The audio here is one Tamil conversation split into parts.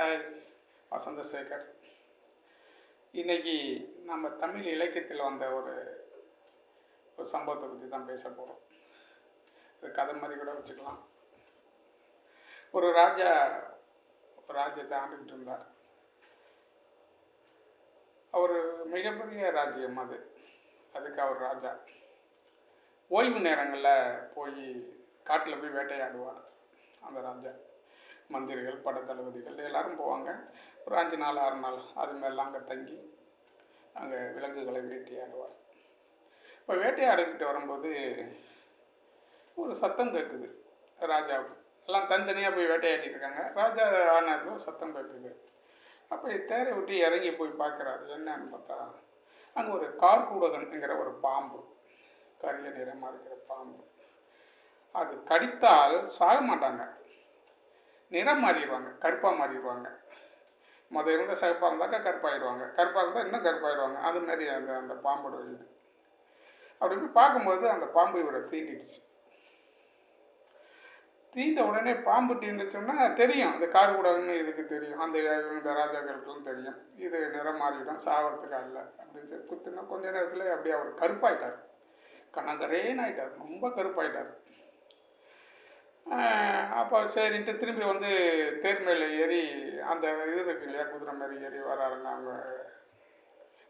வசந்தசேகர் வசந்த சேகர். இன்னைக்கு நம்ம தமிழ் இலக்கியத்தில் வந்த ஒரு ஒரு சம்பவத்தை பற்றி தான் பேச போகிறோம் இது கதை மாதிரி கூட வச்சுக்கலாம். ஒரு ராஜா ஒரு ராஜ்யத்தை ஆண்டுகிட்டு இருந்தார். அவர் மிகப்பெரிய ராஜ்யம் அது. அதுக்கு அவர் ராஜா. ஓய்வு நேரங்களில் போய் காட்டில் போய் வேட்டையாடுவார் அந்த ராஜா. மந்திரிகள் படத்தளபதிகள் எல்லாரும் போவாங்க. ஒரு அஞ்சு நாள் ஆறு நாள் அது மாதிரிலாம் அங்கே தங்கி அங்கே விலங்குகளை வேட்டையாடுவார். இப்போ வேட்டையாடிக்கிட்டு வரும்போது ஒரு சத்தம் கேட்குது. ராஜாவுக்கு எல்லாம் தனித்தனியாக போய் வேட்டையாடிட்டு இருக்காங்க. ராஜா ஆனது சத்தம் கேட்குது. அப்போ தேரை விட்டு இறங்கி போய் பார்க்குறாரு. என்னன்னு பார்த்தா அங்கே ஒரு கார்கூடகன்ங்கிற ஒரு பாம்பு கரிய நிறமாக இருக்கிற பாம்பு. அது கடித்தால் சாக மாட்டாங்க. நிறம் மாறிடுவாங்க கருப்பாக மாறிடுவாங்க. மொதல் இருந்த சிவப்பாக இருந்தாக்கா கருப்பாயிடுவாங்க. கருப்பாக இருந்தால் இன்னும் கருப்பாயிடுவாங்க. அது மாதிரி அந்த அந்த பாம்போட இது. அப்படி பார்க்கும்போது அந்த பாம்பு இவரை தீண்டிடுச்சு. தீண்ட உடனே பாம்பு தீண்டுச்சோம்னா தெரியும். இந்த கார் கூடன்னு இதுக்கு தெரியும்? அந்த இந்த ராஜாக்களுக்கும் தெரியும். இது நிறம் மாறிடும் சாவறதுக்கு அல்ல அப்படின்னு சொல்லி குத்துனா கொஞ்ச நேரத்தில் அப்படியே அவர் கருப்பாயிட்டார். கனகரேன்னு ஆயிட்டார். ரொம்ப கருப்பாயிட்டார். அப்போ சரின்ட்டு திரும்பி வந்து தேர் மேலே ஏறி அந்த இது இருக்கு இல்லையா குதிரை மாதிரி ஏறி வராருங்க அவங்க.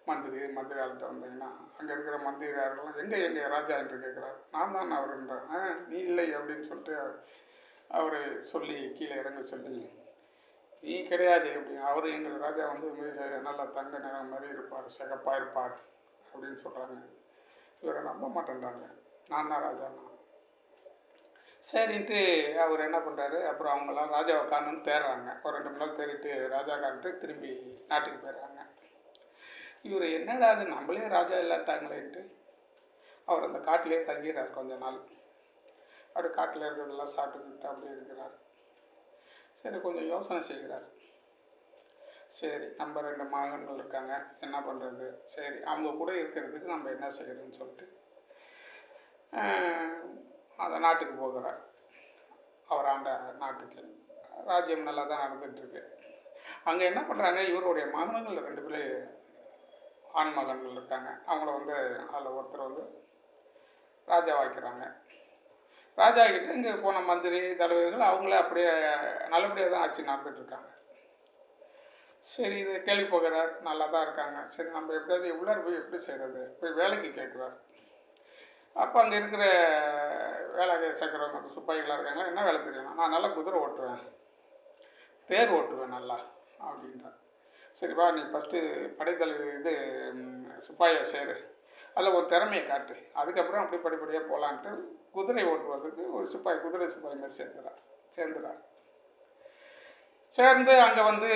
மந்திரி மந்திரியார்கிட்ட வந்தீங்கன்னா அங்கே இருக்கிற மந்திரியார்கள்லாம் எங்கே எங்கே ராஜா? என்று கேட்குறாரு. நான் தான் அவருன்றேன். ஆ நீ இல்லை அப்படின்னு சொல்லிட்டு அவர் சொல்லி கீழே இறங்க சொல்லி நீ கிடையாது அப்படி. அவர் எங்கள் ராஜா வந்து மிக தங்க நிறம் மாதிரி இருப்பார் சிகப்பாக இருப்பார் அப்படின்னு சொல்கிறாங்க இவரை நம்ப மாட்டேன்றாங்க. நான் தான் ராஜா நான் சரின்ட்டு அவர் என்ன பண்ணுறாரு அப்புறம் அவங்களாம் ராஜாவை காணுன்னு தேடுறாங்க. ஒரு ரெண்டு மணி நேரம் தேடிட்டு ராஜா காணிட்டு திரும்பி நாட்டுக்கு போயிடுறாங்க. இவர் என்னடா அது நம்மளே ராஜா இல்லாட்டாங்களேன்ட்டு. அவர் அந்த காட்டிலே தங்கிறார் கொஞ்ச நாள். அப்படி காட்டில் இருக்கிறதெல்லாம் சாப்பிட்டுக்கிட்டு அப்படியே இருக்கிறார். சரி கொஞ்சம் யோசனை செய்கிறார். சரி நம்ம ரெண்டு மகன்கள் இருக்காங்க. என்ன பண்ணுறது சரி அவங்க கூட இருக்கிறதுக்கு நம்ம என்ன செய்கிறதுன்னு சொல்லிட்டு அந்த நாட்டுக்கு போகிறார். அவர் ஆண்ட நாட்டுக்கு. ராஜ்யம் நல்லா தான் நடந்துகிட்ருக்கு அங்கே என்ன பண்ணுறாங்க இவருடைய மகன்கள் ரெண்டு பேர் ஆண் மகன்கள் இருக்காங்க. அவங்கள வந்து அதில் ஒருத்தர் வந்து ராஜா வாய்க்கிறாங்க ராஜா கிட்ட இங்கே போன மந்திரி தலைவர்கள் அவங்கள அப்படியே நல்லபடியாக தான் ஆட்சி நடந்துகிட்ருக்காங்க சரி இது கேள்வி போகிறார். நல்லா தான் இருக்காங்க. சரி நம்ம எப்படியாவது உள்ளார் போய் எப்படி செய்கிறது போய் வேலைக்கு கேட்குறார் அப்போ அங்கே இருக்கிற வேலை சேர்க்குறவங்க மற்ற சிப்பாய்களாக இருக்காங்க. என்ன வேலை தெரியும்? நான் நல்லா குதிரை ஓட்டுவேன். தேர் ஓட்டுவேன் நல்லா அப்படின்றார். சரிப்பா நீ ஃபஸ்ட்டு படைத்தலைவர் இது சிப்பாயை சேரு. அதில் ஒரு திறமையை காட்டு. அதுக்கப்புறம் அப்படி படிப்படியாக போகலான்ட்டு குதிரை ஓட்டுவதற்கு ஒரு சிப்பாய் குதிரை சிப்பாய் மாதிரி சேர்ந்துறார் சேர்ந்துறார். சேர்ந்து அங்கே வந்து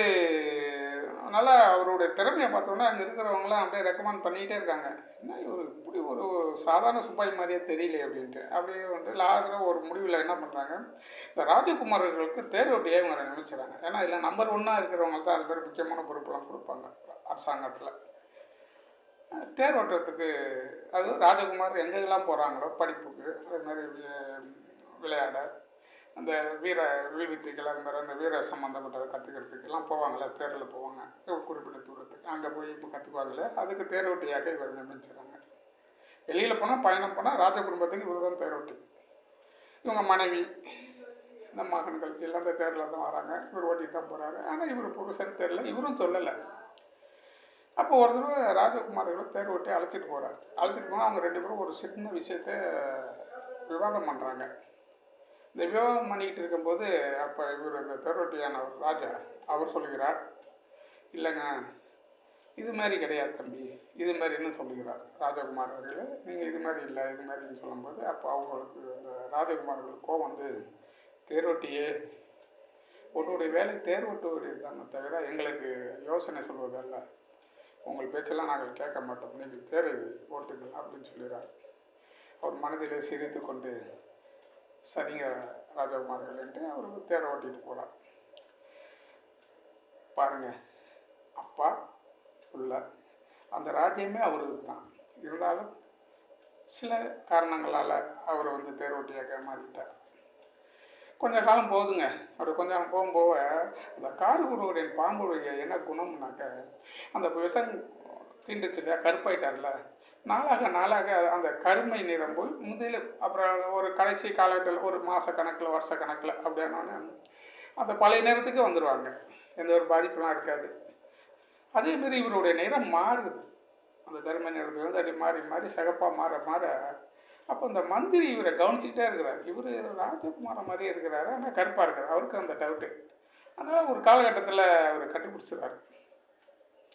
அதனால் அவருடைய திறமையை பார்த்தோன்னா அங்கே இருக்கிறவங்களாம் அப்படியே ரெக்கமெண்ட் பண்ணிக்கிட்டே இருக்காங்க. என்ன இவர் இப்படி ஒரு சாதாரண சிப்பாய் மாதிரியே தெரியல அப்படின்ட்டு. அப்படியே வந்து லாஸ்ட்டில் ஒரு முடிவில் என்ன பண்ணுறாங்க இந்த ராஜகுமாரர்களுக்கு தேர்வட்டியே இவங்க நினைச்சுறாங்க ஏன்னா இதில் நம்பர் ஒன்னாக இருக்கிறவங்க தான் அது பேர் முக்கியமான பொறுப்பெல்லாம் கொடுப்பாங்க அரசாங்கத்தில். தேர் ஓட்டுறதுக்கு அது ராஜகுமார் எங்கெல்லாம் போகிறாங்களோ படிப்புக்கு அது மாதிரி விளையாட அந்த வீர வீழ்வித்தைகள் அது மாதிரி அந்த வீர சம்மந்தப்பட்டதை கற்றுக்கிறதுக்கெல்லாம் போவாங்களே தேரில் போவாங்க. குறிப்பிட்ட தூரத்துக்கு. அங்கே போய் இப்போ கற்றுக்குவாங்களே அதுக்கு தேரோட்டியாக இவர் நியமிச்சுறாங்க வெளியில் போனால் பயணம் போனால் ராஜ குடும்பத்துக்கு இவர் தான் தேரோட்டி இவங்க மனைவி இந்த மகன்கள் எல்லாம் இந்த தேரில் தான் வராங்க. இவர் ஓட்டி தான் போகிறாரு ஆனால் இவர் புருஷன் தெரில இவரும் சொல்லலை. அப்போ ஒரு தடவை ராஜகுமார்களை தேர் ஓட்டி அழைச்சிட்டு போகிறார் அழைச்சிட்டு போனால் அவங்க ரெண்டு பேரும் ஒரு சின்ன விஷயத்த விவாதம் பண்ணுறாங்க இந்த விவாகம் பண்ணிக்கிட்டு இருக்கும்போது அப்போ இவர் இந்த தேரோட்டியான ராஜா அவர் சொல்லுகிறார் இல்லைங்க இது மாதிரி கிடையாது தம்பி இது மாதிரின்னு சொல்லுகிறார். ராஜகுமார் அவர்கள் நீங்கள் இது மாதிரி இல்லை இது மாதிரின்னு சொல்லும்போது அப்போ அவங்களுக்கு ராஜகுமார்களுக்கோ வந்து தேர்வட்டியே உன்னுடைய வேலை தேர் ஓட்டுவது தானே தவிர எங்களுக்கு யோசனை சொல்வதல்ல. உங்கள் பேச்செல்லாம் நாங்கள் கேட்க மாட்டோம். நீங்கள் தேர் ஓட்டுங்கள் அப்படின்னு சொல்லிடுறார் அவர் மனதிலே சிரித்து கொண்டு சரிங்க ராஜகுமார்கள் என்று அவர் தேரை ஓட்டிட்டு போகிறார் பாருங்க அப்பா உள்ள அந்த ராஜ்யமே அவருக்கு தான். இருந்தாலும் சில காரணங்களால் அவர் வந்து தேரோட்டியாக மாறிட்டார். கொஞ்ச காலம் போகுதுங்க அப்படி கொஞ்ச காலம் போகும் போக அந்த கார்குருவுடைய பாம்புடைய என்ன குணம்னாக்க அந்த விஷம் தீண்டுச்சு இல்லையா கருப்பாயிட்டார்ல நாளாக நாளாக அந்த கருமை நிறம் போய் முதல்ல அப்புறம் ஒரு கடைசி காலகட்டத்தில் ஒரு மாத கணக்கில் வருஷ கணக்கில் அப்படின்னோடனே அந்த பழைய நேரத்துக்கு வந்துடுவாங்க எந்த ஒரு பாதிப்புலாம் இருக்காது. அதே மாதிரி இவருடைய நிறம் மாறுது. அந்த கருமை நிறத்துல வந்து அப்படி மாறி மாறி சிகப்பாக மாற மாற. அப்போ இந்த மந்திரி இவரை கவனிச்சுக்கிட்டே இருக்கிறார். இவர் ராஜகுமார மாதிரியே இருக்கிறாரு. ஆனால் கருப்பாக இருக்கிறார். அவருக்கு அந்த டவுட்டு அதனால் ஒரு காலகட்டத்தில் அவர் கண்டுபிடிச்சிடுறாரு.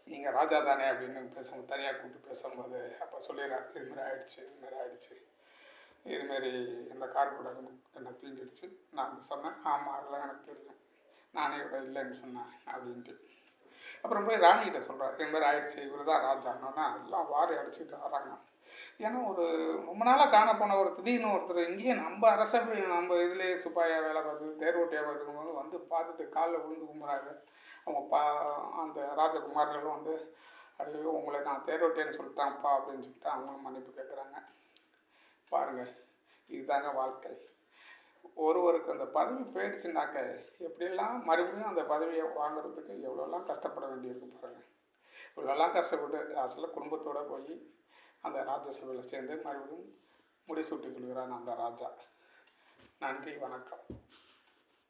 நீங்கள் ராஜா தானே அப்படின்னு பேசும்போது தனியாக கூப்பிட்டு பேசும்போது அப்போ சொல்லிடுறார் இதுமாரி ஆயிடுச்சு இதுமாரி ஆயிடுச்சு. இதுமாரி இந்த கார் கூட என்னை தீண்டிடுச்சு. நான் சொன்னேன் ஆமாம் அதெல்லாம் எனக்கு தெரியும். நானே கூட இல்லைன்னு சொன்னேன் அப்படின்ட்டு. அப்புறம் போய் ராணிகிட்ட சொல்கிறார் இதுமாரி ஆயிடுச்சு இவர் தான் ராஜான்னா எல்லாம் வாரி அடிச்சுட்டு வராங்க. ஏன்னா ஒரு ரொம்ப நாளாக காண போன ஒரு திடீர்னு ஒருத்தர் இங்கேயே நம்ம அரசபை நம்ம இதுலேயே சுப்பாயாக வேலை பார்த்து தேர்வோட்டியாக இருக்கும்போது வந்து பார்த்துட்டு காலில் விழுந்து கும்புறாரு. அவங்க பா அந்த ராஜகுமார்களும் வந்து ஐயோ உங்களை நான் தேரோட்டேன்னு சொல்லிட்டான்ப்பா அப்படின்னு சொல்லிட்டு அவங்களும் மன்னிப்பு கேட்குறாங்க பாருங்கள் இதுதாங்க வாழ்க்கை. ஒருவருக்கு அந்த பதவி போயிடுச்சுனாக்க எப்படியெல்லாம் மறுபடியும் அந்த பதவியை வாங்குறதுக்கு எவ்வளோலாம் கஷ்டப்பட வேண்டியிருக்கு பாருங்கள் இவ்வளோலாம் கஷ்டப்பட்டு லாஸ்ட்டில் குடும்பத்தோடு போய் அந்த ராஜசபையில் சேர்ந்து மறுபடியும் முடிசூட்டி கொள்கிறான் அந்த ராஜா. நன்றி வணக்கம்.